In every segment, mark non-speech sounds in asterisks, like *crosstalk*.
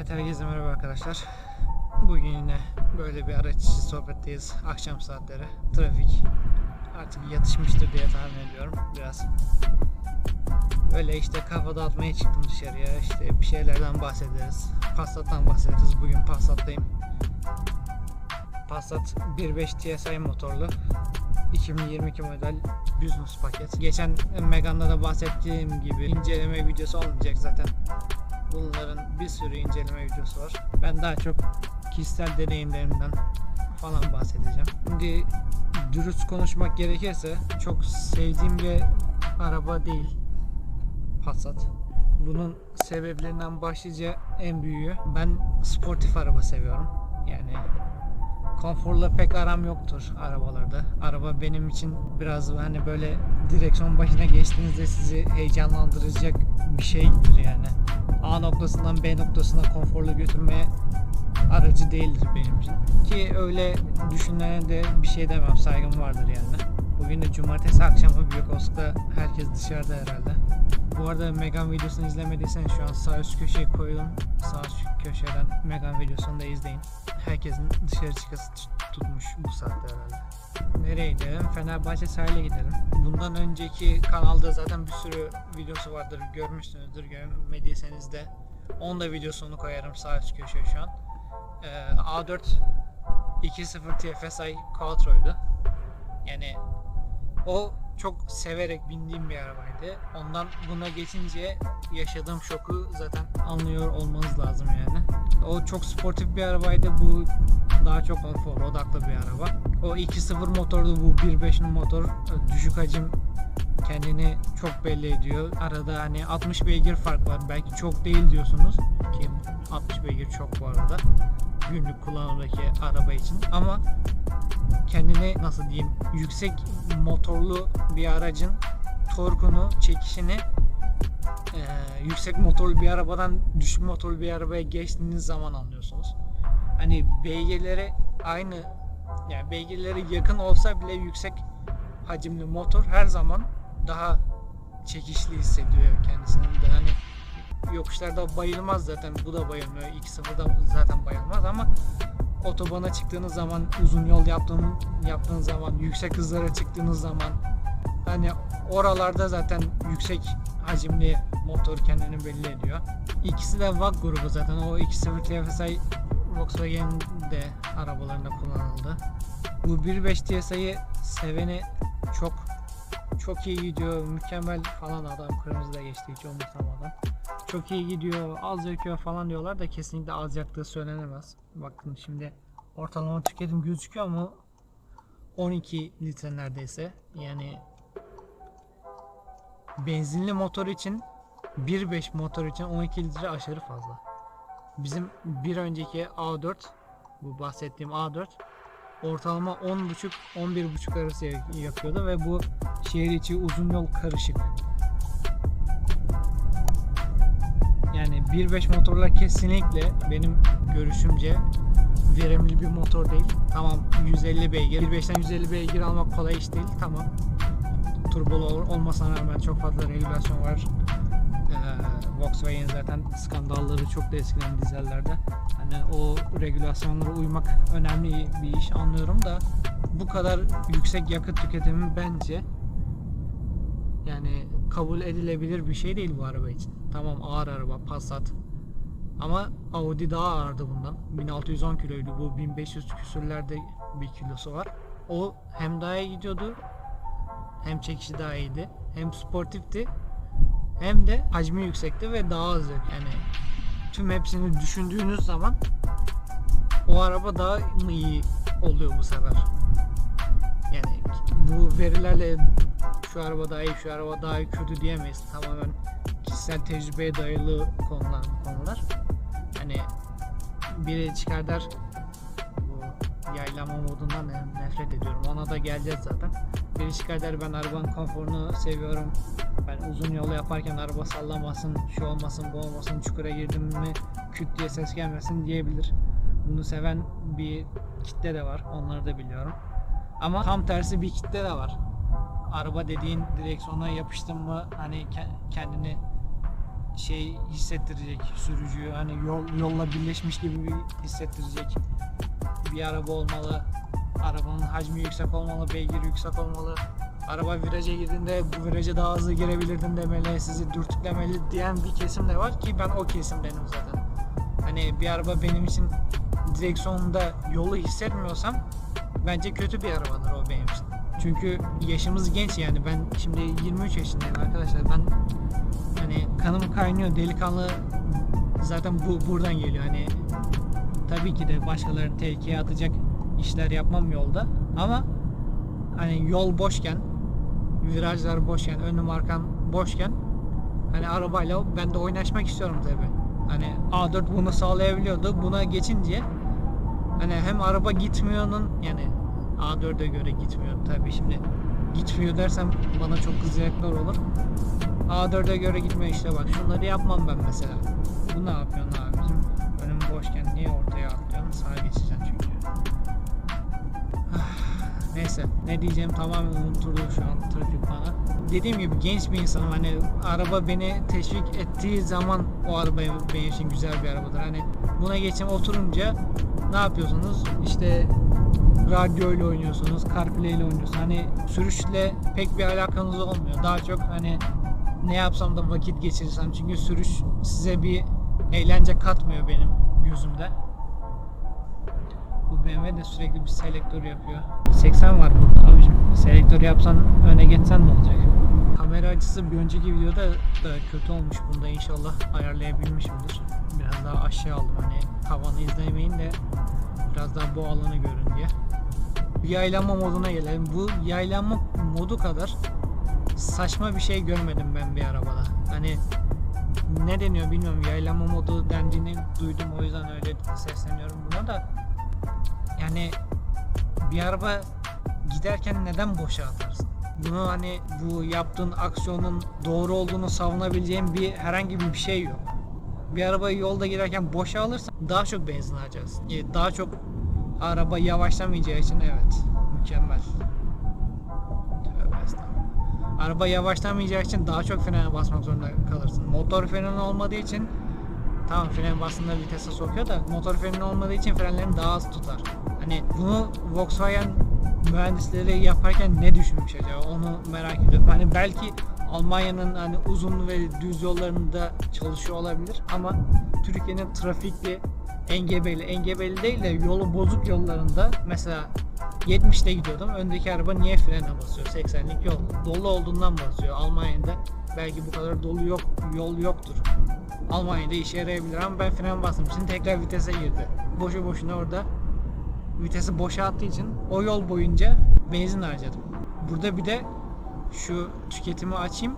Evet herkese merhaba arkadaşlar. Bugün yine böyle bir araç içi sohbetteyiz. Akşam saatleri. Trafik artık yatışmıştır diye tahmin ediyorum biraz. Öyle işte kafa dağıtmaya çıktım dışarıya. İşte bir şeylerden bahsederiz. Passat'tan bahsederiz. Bugün Passat'tayım. Passat 1.5 TSI motorlu. 2022 model Business paket. Geçen Megane'da da bahsettiğim gibi inceleme videosu olmayacak zaten. Bunların bir sürü inceleme videosu var. Ben daha çok kişisel deneyimlerimden falan bahsedeceğim. Şimdi dürüst konuşmak gerekirse çok sevdiğim bir araba değil Passat. Bunun sebeplerinden başlıca en büyüğü ben sportif araba seviyorum. Yani konforla pek aram yoktur arabalarda. Araba benim için biraz hani böyle direksiyon başına geçtiğinizde sizi heyecanlandıracak bir şeydir yani. A noktasından B noktasına konforlu götürmeye aracı değildir benim için. Ki öyle düşünene de bir şey demem saygım vardır yani. Bugün de cumartesi akşamı büyük Osk'ta herkes dışarıda herhalde. Bu arada Megan videosunu izlemediysen şu an sağ üst köşeye koydum. Sağ üst köşeden Megan videosunu da izleyin. Herkesin dışarı çıkası tutmuş bu saatte herhalde. Nereye gidelim? Fenerbahçe sahile gidelim. Bundan önceki kanalda zaten bir sürü videosu vardır. Görmüşsünüzdür. Görmediyseniz de onun da videosunu koyarım sağ üst köşeye şu an. Ee, A4 2.0 TFSI Quattro'ydu. Yani o çok severek bindiğim bir arabaydı. Ondan buna geçince yaşadığım şoku zaten anlıyor olmanız lazım yani. O çok sportif bir arabaydı. Bu daha çok konfor odaklı bir araba. O 2.0 motordu bu 1.5 motor. Düşük hacim kendini çok belli ediyor. Arada hani 60 beygir fark var. Belki çok değil diyorsunuz ki 60 beygir çok bu arada. Günlük kullanımdaki araba için. Ama kendini nasıl diyeyim yüksek motorlu bir aracın torkunu, çekişini eee, yüksek motorlu bir arabadan düşük motorlu bir arabaya geçtiğiniz zaman anlıyorsunuz. Hani beygirleri aynı yani beygirleri yakın olsa bile yüksek hacimli motor her zaman daha çekişli hissediyor kendisini. De hani yokuşlarda bayılmaz zaten bu da bayılmıyor. 2.0'da zaten bayılmaz ama otobana çıktığınız zaman uzun yol yaptığın, yaptığınız zaman yüksek hızlara çıktığınız zaman hani oralarda zaten yüksek hacimli motor kendini belli ediyor. İkisi de VAG grubu zaten o 2.0 TFSI Volkswagen de arabalarında kullanıldı. Bu 1.5 TSI'yi seveni çok çok iyi gidiyor, mükemmel falan adam kırmızıda geçti hiç umursamadan. Çok iyi gidiyor, az yakıyor falan diyorlar da kesinlikle az yaktığı söylenemez. Bakın şimdi ortalama tüketim gözüküyor ama 12 litre neredeyse. Yani benzinli motor için 1.5 motor için 12 litre aşırı fazla. Bizim bir önceki A4 bu bahsettiğim A4 ortalama 10.5 11.5 arası yak- yakıyordu ve bu şehir içi uzun yol karışık. Yani 1.5 motorlar kesinlikle benim görüşümce verimli bir motor değil. Tamam 150 beygir. 1.5'ten 150 beygir almak kolay iş değil. Tamam. Turbolu ol- olmasına rağmen çok fazla regülasyon var. Ee, Volkswagen zaten skandalları çok da eskiden dizellerde. Hani o regülasyonlara uymak önemli bir iş anlıyorum da bu kadar yüksek yakıt tüketimi bence yani kabul edilebilir bir şey değil bu araba için. Tamam ağır araba Passat ama Audi daha ağırdı bundan. 1610 kiloydu bu 1500 küsürlerde bir kilosu var. O hem daha iyi gidiyordu hem çekişi daha iyiydi hem sportifti hem de hacmi yüksekti ve daha yak- yani tüm hepsini düşündüğünüz zaman o araba daha iyi oluyor bu sefer? Yani bu verilerle şu araba daha iyi, şu araba daha iyi, kötü diyemeyiz. Tamamen kişisel tecrübeye dayalı konular konular. Hani biri çıkar der bu yaylama modundan ne- nefret ediyorum. Ona da geleceğiz zaten. Biri çıkar der ben arabanın konforunu seviyorum. Ben uzun yolu yaparken araba sallamasın, şu olmasın, bu olmasın, çukura girdim mi küt diye ses gelmesin diyebilir. Bunu seven bir kitle de var. Onları da biliyorum. Ama tam tersi bir kitle de var. Araba dediğin direksiyona yapıştın mı hani ke- kendini şey hissettirecek sürücüyü hani yol yolla birleşmiş gibi bir hissettirecek bir araba olmalı. Arabanın hacmi yüksek olmalı, beygiri yüksek olmalı. Araba viraja girdiğinde bu viraja daha hızlı girebilirdin demeli, sizi dürtüklemeli diyen bir kesim de var ki ben o kesimdenim zaten. Hani bir araba benim için direksiyonunda yolu hissetmiyorsam bence kötü bir arabadır o benim için. Çünkü yaşımız genç yani ben şimdi 23 yaşındayım arkadaşlar. Ben hani kanım kaynıyor delikanlı zaten bu buradan geliyor hani tabii ki de başkalarını tehlikeye atacak işler yapmam yolda ama hani yol boşken virajlar boşken önüm arkam boşken hani arabayla ben de oynaşmak istiyorum tabii. Hani A4 bunu sağlayabiliyordu. Buna geçince hani hem araba gitmiyor'nun yani A4'e göre gitmiyor tabii şimdi gitmiyor dersem bana çok kızacaklar olur. A4'e göre gitmiyor işte bak şunları yapmam ben mesela. Bu ne yapıyorsun abicim? Önüm boşken niye ortaya atlıyorsun? Sağa geçeceksin çünkü. Ah, Neyse ne diyeceğim tamamen unutuldu şu an trafik bana. Dediğim gibi genç bir insanım hani araba beni teşvik ettiği zaman o araba benim için güzel bir arabadır. Hani buna geçim oturunca ne yapıyorsunuz? İşte radyo ile oynuyorsunuz, CarPlay ile oynuyorsunuz. Hani sürüşle pek bir alakanız olmuyor. Daha çok hani ne yapsam da vakit geçirirsem çünkü sürüş size bir eğlence katmıyor benim gözümde. Bu BMW de sürekli bir selektör yapıyor. 80 var burada abicim. Selektör yapsan öne geçsen ne olacak? Kamera açısı bir önceki videoda da kötü olmuş. Bunda inşallah ayarlayabilmişimdir. Biraz daha aşağı aldım hani tavanı izlemeyin de biraz daha bu alanı görün diye. Yaylanma moduna gelelim. Bu yaylanma modu kadar saçma bir şey görmedim ben bir arabada. Hani ne deniyor bilmiyorum. Yaylanma modu dendiğini duydum o yüzden öyle sesleniyorum buna da. Yani bir araba giderken neden boşa atarsın? Bunu hani bu yaptığın aksiyonun doğru olduğunu savunabileceğin bir herhangi bir şey yok. Bir arabayı yolda giderken boşa alırsan daha çok benzin harcarsın. Yani daha çok araba yavaşlamayacağı için evet mükemmel. Araba yavaşlamayacağı için daha çok frene basmak zorunda kalırsın. Motor freni olmadığı için tamam fren bastığında vitese sokuyor da motor freni olmadığı için frenlerini daha az tutar. Hani bunu Volkswagen mühendisleri yaparken ne düşünmüş acaba onu merak ediyorum. Hani belki Almanya'nın hani uzun ve düz yollarında çalışıyor olabilir ama Türkiye'nin trafikli engebeli, engebeli değil de yolu bozuk yollarında mesela 70'te gidiyordum. Öndeki araba niye frene basıyor? 80'lik yol. Dolu olduğundan basıyor. Almanya'da belki bu kadar dolu yok yol yoktur. Almanya'da işe yarayabilir ama ben fren bastım için tekrar vitese girdi. Boşu boşuna orada vitesi boşa attığı için o yol boyunca benzin harcadım. Burada bir de şu tüketimi açayım.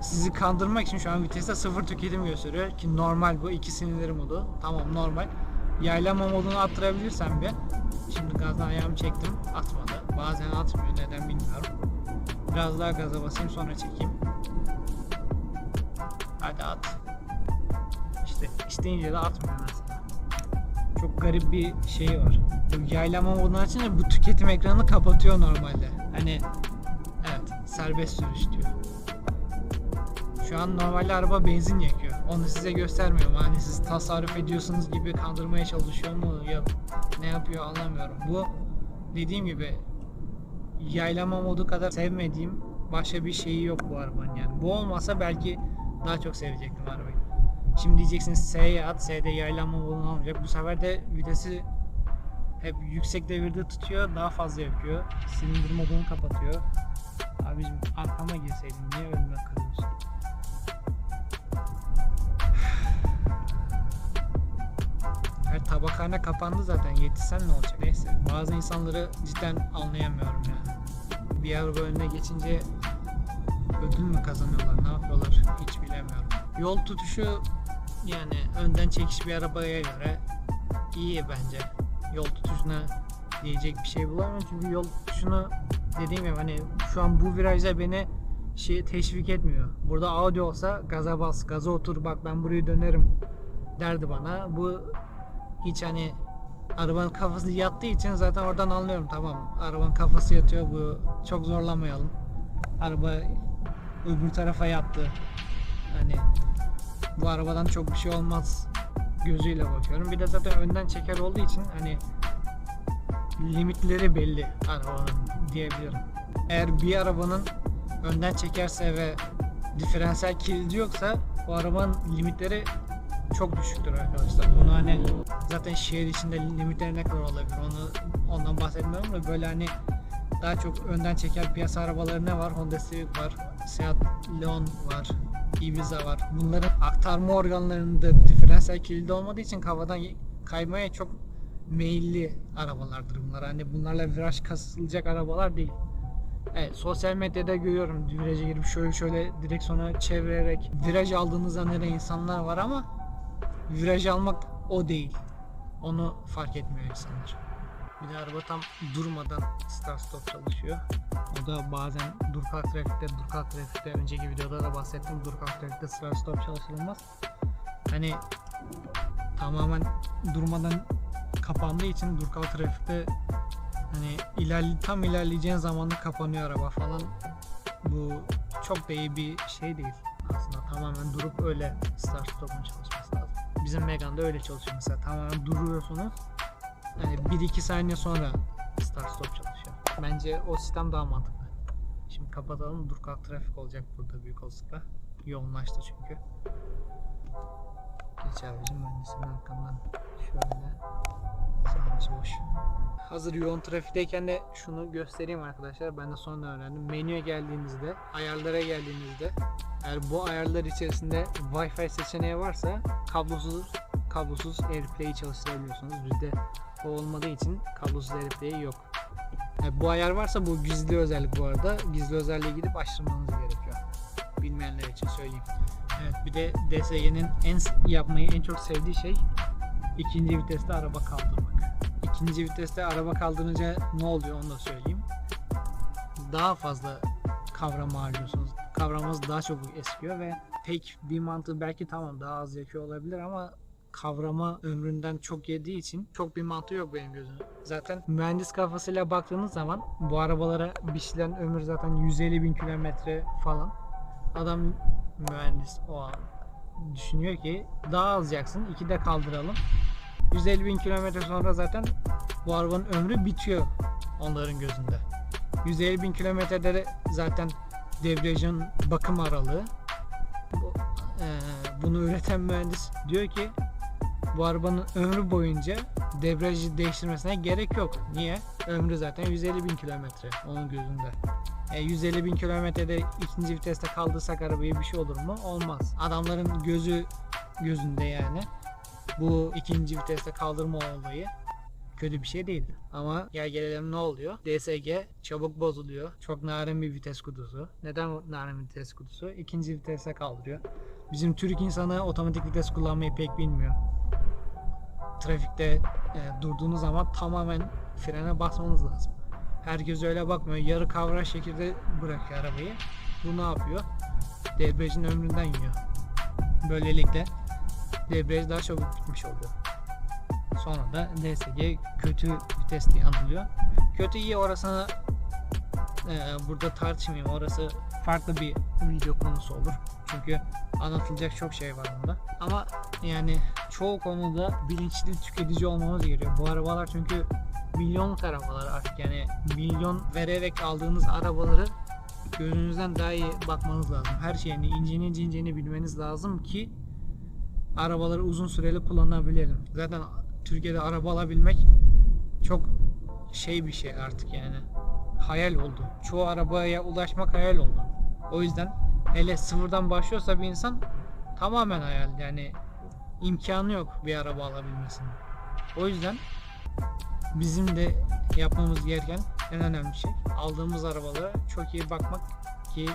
Sizi kandırmak için şu an viteste sıfır tüketim gösteriyor ki normal bu iki sinirleri modu. Tamam normal. Yaylama modunu attırabilirsem bir. Şimdi gazdan ayağımı çektim. Atmadı. Bazen atmıyor. Neden bilmiyorum. Biraz daha gaza basayım sonra çekeyim. Hadi at. İşte isteyince de atmıyor mesela. Çok garip bir şey var. Yaylama modunu açınca bu tüketim ekranını kapatıyor normalde. Hani evet serbest sürüş diyor. Şu an normalde araba benzin yakıyor. Onu size göstermiyorum. Hani siz tasarruf ediyorsunuz gibi kandırmaya çalışıyor mu? Yok. Ne yapıyor anlamıyorum. Bu dediğim gibi yaylama modu kadar sevmediğim başka bir şeyi yok bu arabanın yani. Bu olmasa belki daha çok sevecektim arabayı. Şimdi diyeceksiniz S'ye at, S'de yaylanma modunu almayacak. Bu sefer de vitesi hep yüksek devirde tutuyor, daha fazla yapıyor. Silindir modunu kapatıyor. Abicim arkama girseydin niye önüme kırıyorsun? *sighs* Her tabakhane kapandı zaten. Yetişsen ne olacak? Neyse. Bazı insanları cidden anlayamıyorum yani. Bir araba önüne geçince ödül mü kazanıyorlar? Ne yapıyorlar? Hiç bilemiyorum. Yol tutuşu yani önden çekiş bir arabaya göre iyi bence. Yol tutuşuna diyecek bir şey bulamıyorum çünkü yol tutuşunu dediğim gibi hani şu an bu virajda beni şey teşvik etmiyor. Burada Audi olsa gaza bas, gaza otur bak ben burayı dönerim derdi bana. Bu hiç hani arabanın kafası yattığı için zaten oradan anlıyorum tamam arabanın kafası yatıyor bu çok zorlamayalım. Araba öbür tarafa yattı. Hani bu arabadan çok bir şey olmaz gözüyle bakıyorum. Bir de zaten önden çeker olduğu için hani limitleri belli arabanın diyebilirim. Eğer bir arabanın önden çekerse ve diferansiyel kilidi yoksa o arabanın limitleri çok düşüktür arkadaşlar. Bunu hani zaten şehir içinde limitleri ne kadar olabilir onu ondan bahsetmiyorum da böyle hani daha çok önden çeker piyasa arabaları ne var? Honda Civic var, Seat Leon var, Ibiza var. Bunların aktarma organlarında diferansiyel kilidi olmadığı için havadan kaymaya çok meyilli arabalardır bunlar. Hani bunlarla viraj kasılacak arabalar değil. Evet, sosyal medyada görüyorum viraja girip şöyle şöyle direksiyona çevirerek viraj aldığını zanneden insanlar var ama viraj almak o değil. Onu fark etmiyor insanlar. Bir de araba tam durmadan start stop çalışıyor. O da bazen dur kalk trafikte, dur kalk trafikte önceki videoda da bahsettim. Dur kalk trafikte start stop çalışılmaz. Hani tamamen durmadan kapandığı için dur kalk trafikte hani ilerli tam ilerleyeceğin zamanda kapanıyor araba falan. Bu çok da iyi bir şey değil. Aslında tamamen durup öyle start stop'un çalışması lazım. Bizim Megane'da öyle çalışıyor mesela. Tamamen duruyorsunuz. Yani 1-2 saniye sonra start stop çalışıyor. Bence o sistem daha mantıklı. Şimdi kapatalım. Dur kalk trafik olacak burada büyük olasılıkla. Yoğunlaştı çünkü. Geç abicim ben de senin arkandan şöyle sağımız boş. Hazır yoğun trafikteyken de şunu göstereyim arkadaşlar. Ben de sonra öğrendim. Menüye geldiğinizde, ayarlara geldiğinizde eğer bu ayarlar içerisinde Wi-Fi seçeneği varsa kablosuz kablosuz AirPlay'i çalıştırabiliyorsunuz. Bizde o olmadığı için kablosuz AirPlay yok. Yani bu ayar varsa bu gizli özellik bu arada. Gizli özelliğe gidip açtırmanız gerekiyor. Bilmeyenler için söyleyeyim. Evet bir de DSG'nin en yapmayı en çok sevdiği şey ikinci viteste araba kaldırmak. İkinci viteste araba kaldırınca ne oluyor onu da söyleyeyim. Daha fazla kavrama harcıyorsunuz. Kavramanız daha çok eskiyor ve pek bir mantığı belki tamam daha az yakıyor olabilir ama kavrama ömründen çok yediği için çok bir mantığı yok benim gözümde. Zaten mühendis kafasıyla baktığınız zaman bu arabalara biçilen ömür zaten 150 bin kilometre falan. Adam mühendis o an düşünüyor ki daha az yaksın, iki de kaldıralım. 150 bin kilometre sonra zaten bu arabanın ömrü bitiyor onların gözünde. 150 bin kilometrede de zaten debriyajın bakım aralığı. Bu, e, bunu üreten mühendis diyor ki bu arabanın ömrü boyunca debriyajı değiştirmesine gerek yok. Niye? Ömrü zaten 150 bin kilometre onun gözünde. E, 150 bin kilometrede ikinci viteste kaldırsak arabayı bir şey olur mu? Olmaz. Adamların gözü gözünde yani. Bu ikinci viteste kaldırma olayı kötü bir şey değil. Ama gel gelelim ne oluyor? DSG çabuk bozuluyor. Çok narin bir vites kutusu. Neden narin bir vites kutusu? İkinci vitese kaldırıyor. Bizim Türk insanı otomatik vites kullanmayı pek bilmiyor. Trafikte e, durduğunuz zaman tamamen frene basmanız lazım. Herkes öyle bakmıyor. Yarı kavraş şekilde bırakıyor arabayı. Bu ne yapıyor? Debriyajın ömründen yiyor. Böylelikle debriyaj daha çabuk bitmiş oluyor. Sonra da DSG kötü vites diye anılıyor. Kötü iyi orasını e, burada tartışmayayım. Orası farklı bir video konusu olur. Çünkü anlatılacak çok şey var bunda. Ama yani çoğu konuda bilinçli tüketici olmamız gerekiyor. Bu arabalar çünkü milyonluk arabalar artık yani milyon vererek aldığınız arabaları gözünüzden daha iyi bakmanız lazım. Her şeyini incini cincini bilmeniz lazım ki arabaları uzun süreli kullanabilelim. Zaten Türkiye'de araba alabilmek çok şey bir şey artık yani. Hayal oldu. Çoğu arabaya ulaşmak hayal oldu. O yüzden hele sıfırdan başlıyorsa bir insan tamamen hayal yani imkanı yok bir araba alabilmesinin. O yüzden bizim de yapmamız gereken en önemli şey aldığımız arabalara çok iyi bakmak ki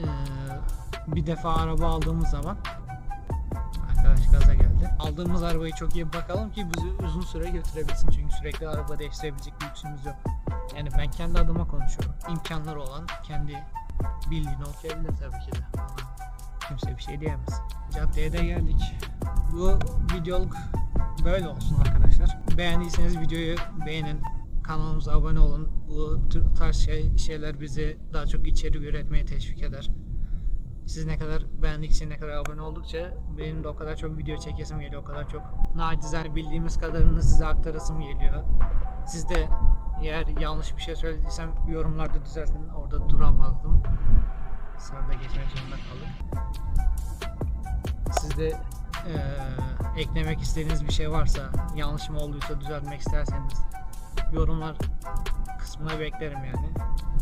e, bir defa araba aldığımız zaman arkadaş gaza geldi. Aldığımız arabayı çok iyi bakalım ki bizi uzun süre götürebilsin. Çünkü sürekli araba değiştirebilecek bir lüksümüz yok. Yani ben kendi adıma konuşuyorum. İmkanları olan kendi bildiğini okuyabilir tabii ki de. Kimse bir şey diyemez. Caddeye de geldik. Bu videoluk böyle olsun arkadaşlar. Beğendiyseniz videoyu beğenin. Kanalımıza abone olun. Bu tarz şey, şeyler bizi daha çok içerik üretmeye teşvik eder. Siz ne kadar beğendikçe, ne kadar abone oldukça benim de o kadar çok video çekesim geliyor. O kadar çok nacizane bildiğimiz kadarını size aktarasım geliyor. Siz de eğer yanlış bir şey söylediysem yorumlarda düzeltin. Orada duramadım. Sırada geçmek zorunda kaldım. Siz de eee, eklemek istediğiniz bir şey varsa, yanlışım olduysa düzeltmek isterseniz yorumlar kısmına beklerim yani.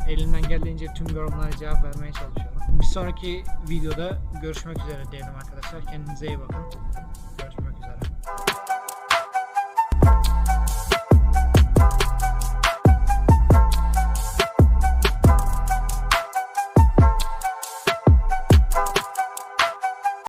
Elimden geldiğince tüm yorumlara cevap vermeye çalışıyorum. Bir sonraki videoda görüşmek üzere diyelim arkadaşlar. Kendinize iyi bakın. Görüşürüz.